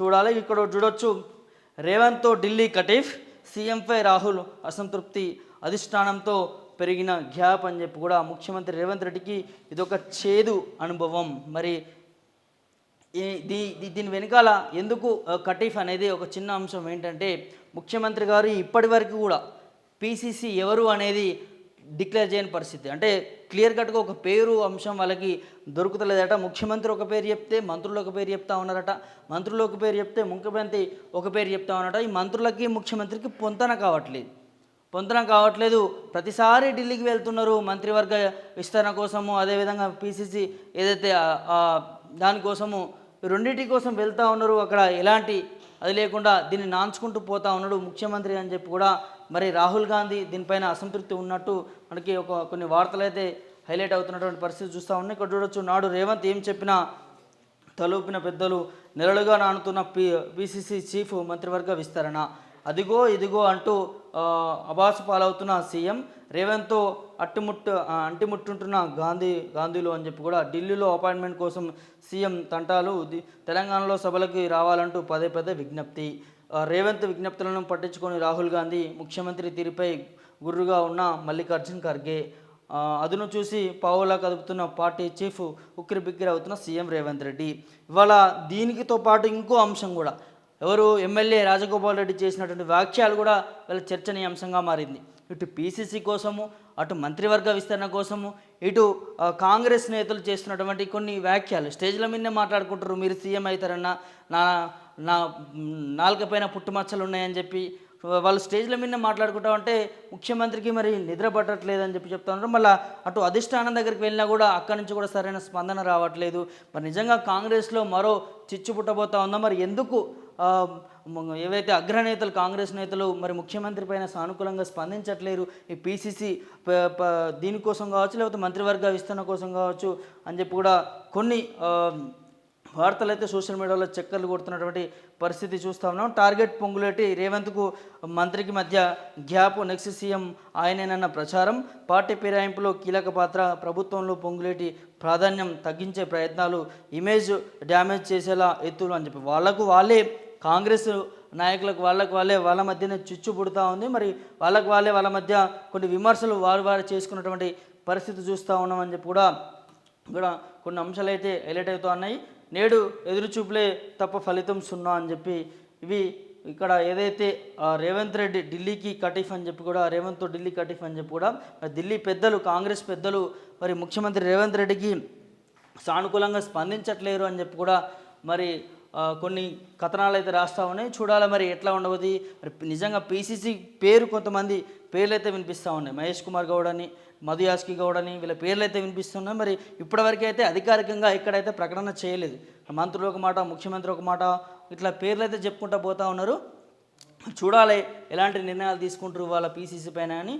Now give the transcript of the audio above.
చూడాలి. ఇక్కడ చూడొచ్చు రేవంత్తో ఢిల్లీ కటీఫ్ సీఎంపై రాహుల్ అసంతృప్తి అధిష్టానంతో పెరిగిన గ్యాప్ అని చెప్పి కూడా ముఖ్యమంత్రి రేవంత్ రెడ్డికి ఇదొక చేదు అనుభవం. మరి దీ దీని వెనకాల ఎందుకు కటీఫ్ అనేది ఒక చిన్న అంశం ఏంటంటే ముఖ్యమంత్రి గారు ఇప్పటి వరకు కూడా పీసీసీ ఎవరు అనేది డిక్లేర్ చేయని పరిస్థితి. అంటే క్లియర్ కట్గా ఒక పేరు అంశం వాళ్ళకి దొరుకుతలేదట. ముఖ్యమంత్రి ఒక పేరు చెప్తే మంత్రులు ఒక పేరు చెప్తా ఉన్నారట. మంత్రులు ఒక పేరు చెప్తే ముఖ్యమంత్రి ఒక పేరు చెప్తా ఉన్నారట. ఈ మంత్రులకి ముఖ్యమంత్రికి పొంతన కావట్లేదు. పొంతన కావట్లేదు. ప్రతిసారి ఢిల్లీకి వెళ్తున్నారు మంత్రివర్గ విస్తరణ కోసము అదేవిధంగా పీసీసీ ఏదైతే దానికోసము రెండింటి కోసం వెళ్తూ ఉన్నారు. అక్కడ ఎలాంటి అది లేకుండా దీన్ని నాంచుకుంటూ పోతా ఉన్నాడు ముఖ్యమంత్రి అని చెప్పి కూడా మరి రాహుల్ గాంధీ దీనిపైన అసంతృప్తి ఉన్నట్టు మనకి ఒక కొన్ని వార్తలు అయితే హైలైట్ అవుతున్నటువంటి పరిస్థితి చూస్తూ ఉన్నాయి. ఇక్కడ చూడొచ్చు నాడు రేవంత్ ఏం చెప్పినా తలూపిన పెద్దలు నెలలుగా నానుతున్న పి పిసిసి చీఫ్ మంత్రివర్గ విస్తరణ. అదిగో ఇదిగో అంటూ అబాసు పాలవుతున్న సీఎం రేవంత్తో అట్టుముట్టు అంటిముట్టుంటున్న గాంధీ గాంధీలు అని చెప్పి కూడా ఢిల్లీలో అపాయింట్మెంట్ కోసం సీఎం తంటాలు తెలంగాణలో సభలకి రావాలంటూ పదే పదే విజ్ఞప్తి. రేవంత్ విజ్ఞప్తులను పట్టించుకొని రాహుల్ గాంధీ ముఖ్యమంత్రి తీరుపై గుర్రుగా ఉన్న మల్లికార్జున్ ఖర్గే. అదును చూసి పావులా కదుపుతున్న పార్టీ చీఫ్ ఉక్కిరి బిక్కిరి అవుతున్న సీఎం రేవంత్ రెడ్డి. ఇవాళ దీనికితో పాటు ఇంకో అంశం కూడా. ఎవరు ఎమ్మెల్యే రాజగోపాల్ రెడ్డి చేసినటువంటి వ్యాఖ్యలు కూడా వీళ్ళ చర్చనీయాంశంగా మారింది. ఇటు పీసీసీ కోసము అటు మంత్రివర్గ విస్తరణ కోసము ఇటు కాంగ్రెస్ నేతలు చేస్తున్నటువంటి కొన్ని వ్యాఖ్యలు. స్టేజ్ల మీదనే మాట్లాడుకుంటారు మీరు సీఎం అవుతారన్న నా నా నాలుక పైన పుట్టుమచ్చలు ఉన్నాయని చెప్పి వాళ్ళు స్టేజ్ల మీద మాట్లాడుకుంటా ఉంటే ముఖ్యమంత్రికి మరి నిద్ర పట్టట్లేదని చెప్పి చెప్తా ఉన్నారు. మళ్ళీ అటు అధిష్టానం దగ్గరికి వెళ్ళినా కూడా అక్కడి నుంచి కూడా సరైన స్పందన రావట్లేదు. మరి నిజంగా కాంగ్రెస్లో మరో చిచ్చు పుట్టబోతా ఉందా? మరి ఎందుకు ఏవైతే అగ్రనేతలు కాంగ్రెస్ నేతలు మరి ముఖ్యమంత్రి పైన సానుకూలంగా స్పందించట్లేరు? ఈ పీసీసీ దీనికోసం కావచ్చు లేకపోతే మంత్రివర్గ విస్తరణ కోసం కావచ్చు అని చెప్పి కూడా కొన్ని వార్తలు అయితే సోషల్ మీడియాలో చక్కర్లు కొడుతున్నటువంటి పరిస్థితి చూస్తా ఉన్నాం. టార్గెట్ పొంగులేటి రేవంత్కు మంత్రికి మధ్య గ్యాప్ నెక్స్ట్ సీఎం ఆయనేనన్న ప్రచారం. పార్టీ ఫిరాయింపులో కీలక పాత్ర ప్రభుత్వంలో పొంగులేటి ప్రాధాన్యం తగ్గించే ప్రయత్నాలు ఇమేజ్ డ్యామేజ్ చేసేలా ఎత్తులు అని చెప్పి వాళ్ళకు వాళ్ళే కాంగ్రెస్ నాయకులకు వాళ్ళకు వాళ్ళే వాళ్ళ మధ్యనే చిచ్చు పుడుతూ ఉంది. మరి వాళ్ళకు వాళ్ళే వాళ్ళ మధ్య కొన్ని విమర్శలు వారు వారు చేసుకున్నటువంటి పరిస్థితి చూస్తూ ఉన్నామని చెప్పి కూడా ఇక్కడ కొన్ని అంశాలు అయితే హైలైట్ అవుతూ ఉన్నాయి. నేడు ఎదురుచూపులే తప్ప ఫలితం సున్నా అని చెప్పి ఇవి ఇక్కడ ఏదైతే ఆ, రేవంత్ రెడ్డి ఢిల్లీకి కటీఫ్ అని చెప్పి కూడా రేవంత్తో ఢిల్లీ కటీఫ్ అని చెప్పి కూడా మరి ఢిల్లీ పెద్దలు కాంగ్రెస్ పెద్దలు మరి ముఖ్యమంత్రి రేవంత్ రెడ్డికి సానుకూలంగా స్పందించట్లేరు అని చెప్పి కూడా మరి కొన్ని కథనాలు అయితే రాస్తా ఉన్నాయి. చూడాలి మరి ఎట్లా ఉండవది మరి నిజంగా పీసీసీ పేరు కొంతమంది పేర్లు అయితే వినిపిస్తూ ఉన్నాయి. మహేష్ కుమార్ గౌడ్ అని మధు యాస్కి గౌడ్ అని వీళ్ళ పేర్లు అయితే వినిపిస్తున్నాయి. మరి ఇప్పటివరకు అయితే అధికారికంగా ఎక్కడైతే ప్రకటన చేయలేదు. మంత్రులు ఒక మాట ముఖ్యమంత్రి ఒక మాట ఇట్లా పేర్లు అయితే చెప్పుకుంటూ పోతా ఉన్నారు. చూడాలి ఎలాంటి నిర్ణయాలు తీసుకుంటారు వాళ్ళ పీసీసీ పైన అని.